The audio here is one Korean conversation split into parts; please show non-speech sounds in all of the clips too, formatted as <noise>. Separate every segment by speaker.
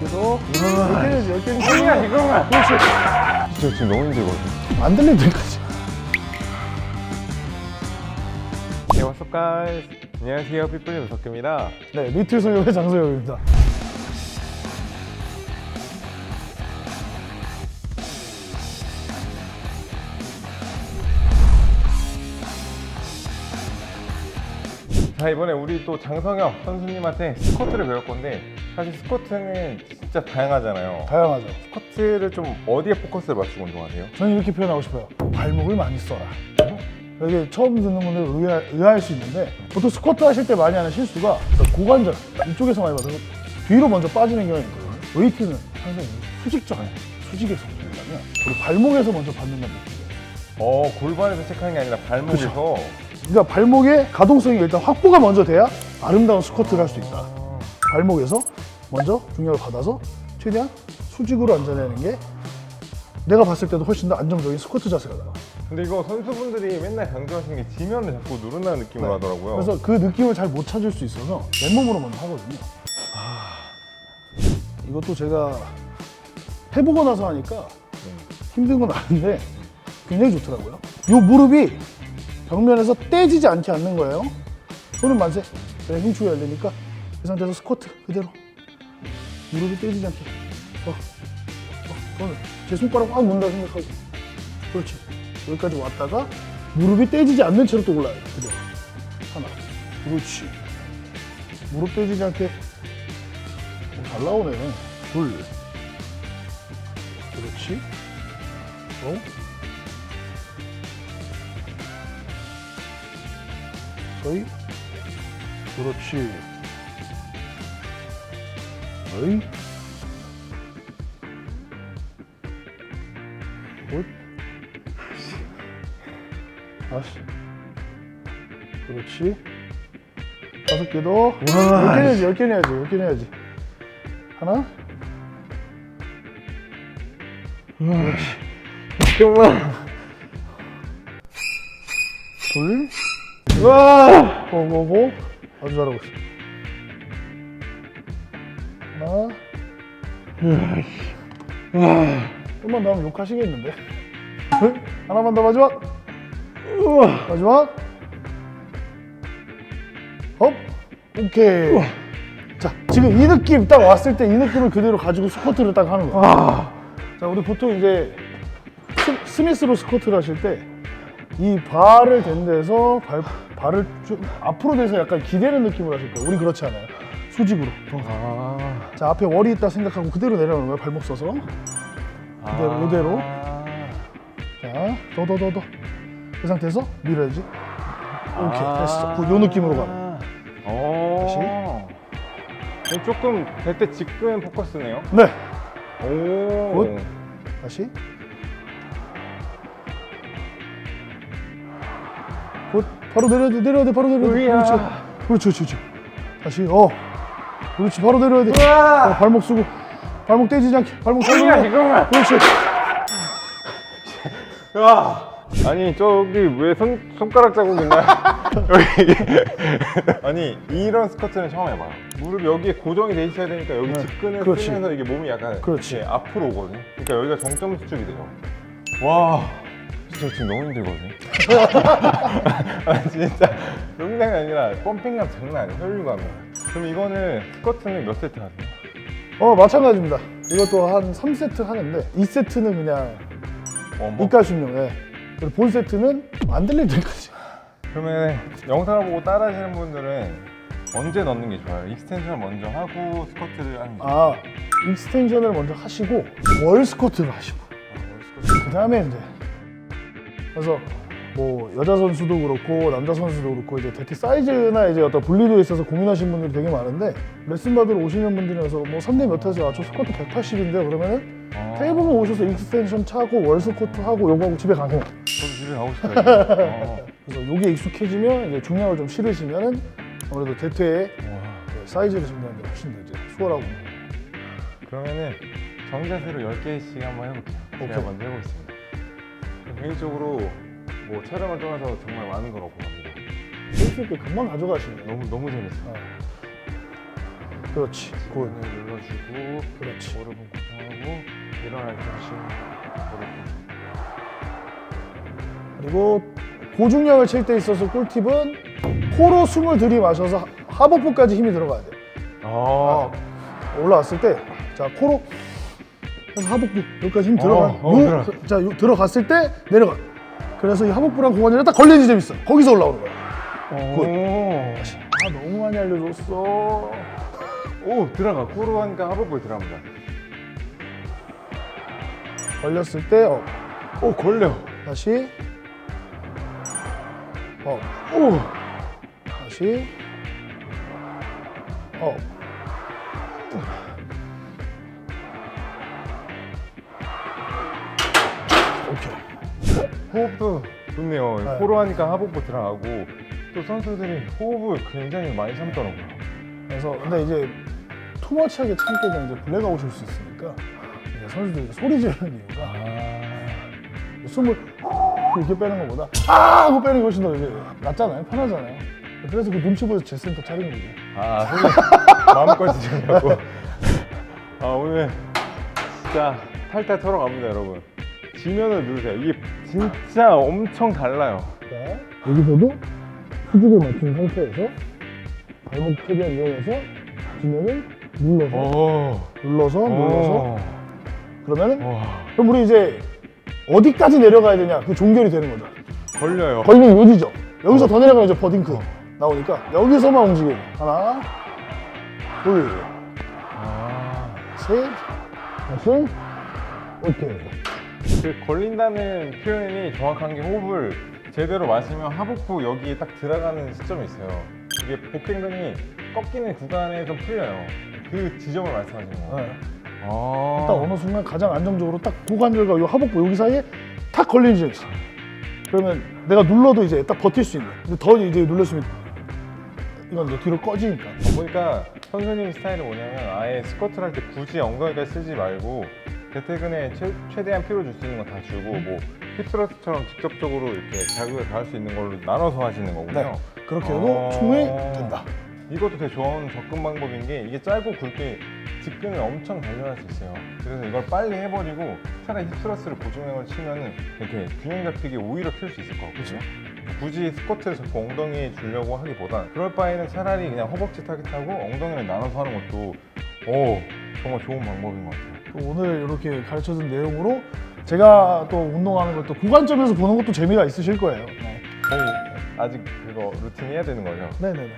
Speaker 1: 10개는 10개는
Speaker 2: 아니야 이거만
Speaker 1: 그렇지
Speaker 2: 저 지금 너무 힘들거든요.
Speaker 1: 안 들릴 때까지.
Speaker 2: 네, what's up guys 안녕하세요 삐뿔리 무석입니다.
Speaker 1: 네 리틀 소녀의 장소영입니다.
Speaker 2: 자 이번에 우리 또 장성혁 선수님한테 스쿼트를 배울 건데 사실 스쿼트는 진짜 다양하잖아요.
Speaker 1: 다양하죠.
Speaker 2: 스쿼트를 좀 어디에 포커스를 맞추고 운동하세요?
Speaker 1: 저는 이렇게 표현하고 싶어요. 발목을 많이 써라. 이게 처음 듣는 분들 의아, 의아할 수 있는데 보통 스쿼트 하실 때 많이 하는 실수가 고관절 이쪽에서 많이 받아서 뒤로 먼저 빠지는 경우가 있거든요. 웨이트는 항상 수직적 수직에서 받는다면 우리 발목에서 먼저 받는다는 느낌이에요.
Speaker 2: 어 골반에서 체크하는 게 아니라 발목에서?
Speaker 1: 그러니까 발목의 가동성이 일단 확보가 먼저 돼야 아름다운 스쿼트를 할 수 있다. 발목에서 먼저 중력을 받아서 최대한 수직으로 앉아내는 게 내가 봤을 때도 훨씬 더 안정적인 스쿼트 자세가 나와
Speaker 2: 근데 이거 선수분들이 맨날 강조하시는 게 지면을 자꾸 누른다는 느낌으로 하더라고요
Speaker 1: 그래서 그 느낌을 잘 못 찾을 수 있어서 맨몸으로 먼저 하거든요. 이것도 제가 해보고 나서 하니까 힘든 건 아는데 굉장히 좋더라고요. 이 무릎이 벽면에서 떼지지 않게 앉는 거예요. 손은 만세. 내가 힘주고 열리니까 그 상태에서 스쿼트 그대로. 무릎이 떼지지 않게. 어, 어, 손을 제 손가락 꽉 문다 생각하고. 그렇지. 여기까지 왔다가 무릎이 떼지지 않는 채로 또 올라요. 그대로. 하나. 그렇지. 무릎 떼지지 않게. 어, 잘 나오네. 둘. 그렇지. 어? 서이. 그렇지. 어이. 굿. 다시. 그렇지. 다섯 개 더. 열개 내야지, 열개 내야지, 열개 내야지. 하나. 그렇지.
Speaker 2: 정말
Speaker 1: 둘.
Speaker 2: 와
Speaker 1: 고고고. 아주 잘하고 있어. 좀만 더 하면 욕하시겠는데? 둘. 하나만 더 마지막. 마지막. 업. 오케이. 자, 지금 이 느낌 딱 왔을 때 이 느낌을 그대로 가지고 스쿼트를 딱 하는 거야.
Speaker 2: 아,
Speaker 1: 자, 우리 보통 이제 스, 스미스로 스쿼트를 하실 때 이 발을 댄 데서 발, 발을 좀 앞으로 대서 약간 기대는 느낌으로 하실 거예요. 우리 그렇지 않아요. 수직으로. 어.
Speaker 2: 아,
Speaker 1: 자, 앞에 월이 있다 생각하고 그대로 내려오는 거예요. 발목 써서. 그대로, 이대로. 자, 더, 더, 더, 더. 그 상태에서 밀어야지. 오케이, 됐어. 그요 느낌으로 가는.
Speaker 2: 오. 다시. 조금 될때 지금 포커스네요.
Speaker 1: 네.
Speaker 2: 오.
Speaker 1: 굿. 다시. 굿. 바로 내려야 돼, 내려야 돼, 바로 내려야 돼.
Speaker 2: 으이야.
Speaker 1: 그렇지, 그렇지, 그렇지. 다시, 어. 그렇지, 바로 내려야 돼. 어, 발목 쓰고. 발목 떼지지 않게. 발목.
Speaker 2: 아니야 이거만.
Speaker 1: 그렇지.
Speaker 2: 야. 아니 저기 왜 손, 손가락 자국 있나? <laughs> 여기 아니 이런 스쿼트는 처음 해봐요. 무릎 여기에 고정이 돼 있어야 되니까 여기
Speaker 1: 네,
Speaker 2: 직근을
Speaker 1: 그렇지.
Speaker 2: 쓰면서 이게 몸이 약간
Speaker 1: 그렇지.
Speaker 2: 이렇게 앞으로 오거든요. 그러니까 여기가 정점 수축이 돼요. 와, 진짜 지금 너무 힘들거든요. <laughs> 아 진짜 농담이 아니라 펌핑감 장난 아니에요. 혈류감이. 그럼 이거는 스쿼트는 몇 세트 하세요?
Speaker 1: 어, 마찬가지입니다. 이것도 한 3세트 하는데, 2세트는 그냥
Speaker 2: 어, 뭐.
Speaker 1: 이가심용. 예. 그리고 본 세트는 안 들릴 때까지.
Speaker 2: 그러면 영상을 보고 따라 하시는 분들은 언제 넣는 게 좋아요? 익스텐션을 먼저 하고 스쿼트를 하는 게 좋아요?
Speaker 1: 아, 익스텐션을 먼저 하시고, 월 스쿼트를 하시고. 그 다음에 이제 그래서 뭐 여자 선수도 그렇고 남자 선수도 그렇고 이제 대퇴 사이즈나 이제 어떤 분리도에 있어서 고민하시는 분들이 되게 많은데 레슨 받으러 오시는 분들이라서 뭐 3대 몇 하세요? 아, 저 스쿼트 180인데 그러면은
Speaker 2: 아,
Speaker 1: 대부분 오셔서 익스텐션 차고 월 스쿼트 하고 요거 하고 집에 가세요.
Speaker 2: 저도 집에 가고 싶어요. <laughs> 어.
Speaker 1: 그래서 요게 익숙해지면 이제 중량을 좀 실으시면은 아무래도 대퇴의
Speaker 2: 와.
Speaker 1: 사이즈를 정리하는 데 훨씬 더 이제 수월하고
Speaker 2: 그러면은 정자세로 10개씩 한번 해볼게요. 제가
Speaker 1: 오케이.
Speaker 2: 먼저 해보겠습니다. 개인적으로 뭐 촬영을 떠나서 정말 많은 걸 얻고 갑니다.
Speaker 1: 쓸수 있게 금방 가져가시네요.
Speaker 2: 너무 너무 재밌어요.
Speaker 1: 어. 그렇지. 굿.
Speaker 2: 오늘 눌러주고
Speaker 1: 그렇지.
Speaker 2: 무릎은 고정하고 일어날 때 다시 무릎
Speaker 1: 그리고 고중량을 칠 때 있어서 꿀팁은 코로 숨을 들이마셔서 하복부까지 힘이 들어가야 돼.
Speaker 2: 아,
Speaker 1: 올라왔을 때, 자 코로 해서 하복부 여기까지 힘 들어가.
Speaker 2: 어, 어,
Speaker 1: 요,
Speaker 2: 들어가.
Speaker 1: 자 요, 들어갔을 때 내려가. 그래서 이 하복부랑 고관절에 딱 걸리는 지점 있어. 거기서 올라오는 거야. 굿.
Speaker 2: 오.
Speaker 1: 아 너무 많이 알려줬어.
Speaker 2: 오 들어가 코로 하니까 하복부에 들어갑니다
Speaker 1: 걸렸을 때 어,
Speaker 2: 오 걸려
Speaker 1: 다시 어,
Speaker 2: 오
Speaker 1: 다시 어.
Speaker 2: 호흡도 좋네요.
Speaker 1: 네.
Speaker 2: 코로 하니까 하복부 들어가고 또 선수들이 호흡을 굉장히 많이 참더라고요.
Speaker 1: 그래서 근데 이제 투머치하게 참게 되면 이제 블랙아웃 올수 있으니까 이제 선수들이 소리 지르는 이유가 숨을 이렇게 빼는 것보다 아! 하고 빼는 게 훨씬 더 이제 낫잖아요. 편하잖아요. 그래서 그 눈치 보여서 제 센터 차린 거죠.
Speaker 2: 아 선생님 마음껏 지내려고. 아 오늘 진짜 탈탈 털어갑니다 여러분 지면을 누르세요. 이게 진짜 엄청 달라요.
Speaker 1: 자 여기서도 수직에 맞춘 상태에서 발목 최대한 이용해서 지면을 눌러서
Speaker 2: 오
Speaker 1: 눌러서 눌러서. 그러면은
Speaker 2: 와
Speaker 1: 그럼 우리 이제 어디까지 내려가야 되냐? 그 종결이 되는 거죠.
Speaker 2: 걸려요.
Speaker 1: 걸리는 요지죠. 여기서 더 내려가면 이제 버딩크. 나오니까. 여기서만 움직여요. 하나, 둘,
Speaker 2: 아,
Speaker 1: 셋, 다섯, 오케이.
Speaker 2: 그 걸린다는 표현이 정확한 게 호흡을 제대로 마시면 하복부 여기에 딱 들어가는 시점이 있어요 이게 복근근이 꺾이는 구간에서 풀려요 그 지점을 말씀하시는 거예요
Speaker 1: 네.
Speaker 2: 아
Speaker 1: 딱 어느 순간 가장 안정적으로 딱 고관절과 이 하복부 여기 사이에 탁 걸리는 지점이 있어. 그러면 내가 눌러도 이제 딱 버틸 수 있는. 근데 더 이제 눌렀으면 이건 이제 뒤로 꺼지니까.
Speaker 2: 보니까 선수님 스타일이 뭐냐면 아예 스쿼트를 할 때 굳이 엉덩이까지 쓰지 말고 대퇴근에 최, 최대한 피로 줄 수 있는 거다 주고 뭐 힙스러스처럼 직접적으로 이렇게 자극을 가할 수 있는 걸로 나눠서 하시는 거군요.
Speaker 1: 네. 그렇게 해도
Speaker 2: 어.
Speaker 1: 충분히 된다.
Speaker 2: 이것도 되게 좋은 접근 방법인 게 이게 짧고 굵게 직근을 엄청 단련할 수 있어요. 그래서 이걸 빨리 해버리고 차라리 힙스러스를 고중량을 치면은 이렇게 균형 잡히게 오히려 키울 수 있을 것 같거든요. 굳이 스쿼트를 자꾸 엉덩이에 주려고 하기보다 그럴 바에는 차라리 그냥 허벅지 타깃하고 엉덩이를 나눠서 하는 것도 오 정말 좋은 방법인 것 같아요.
Speaker 1: 또 오늘 이렇게 가르쳐준 내용으로 제가 또 운동하는 걸 또 고관점에서 보는 것도 재미가 있으실 거예요. 네.
Speaker 2: 저희 아직 그거 루틴 해야 되는 거죠?
Speaker 1: 네네네.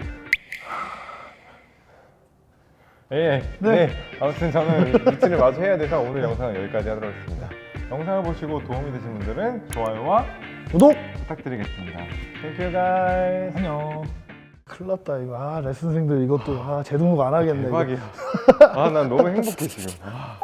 Speaker 2: 예,
Speaker 1: 네.
Speaker 2: 네. 아무튼 저는 루틴을 마저 해야 돼서 오늘 영상은 여기까지 하도록 하겠습니다. 영상을 보시고 도움이 되신 분들은 좋아요와
Speaker 1: 구독!
Speaker 2: 부탁드리겠습니다. Thank you guys.
Speaker 1: 안녕. 큰일 났다 이거. 아 레슨생들 이것도 아 재등록 안 하겠네. 이거.
Speaker 2: 대박이야. 아, 난 너무 행복해 지금. 아.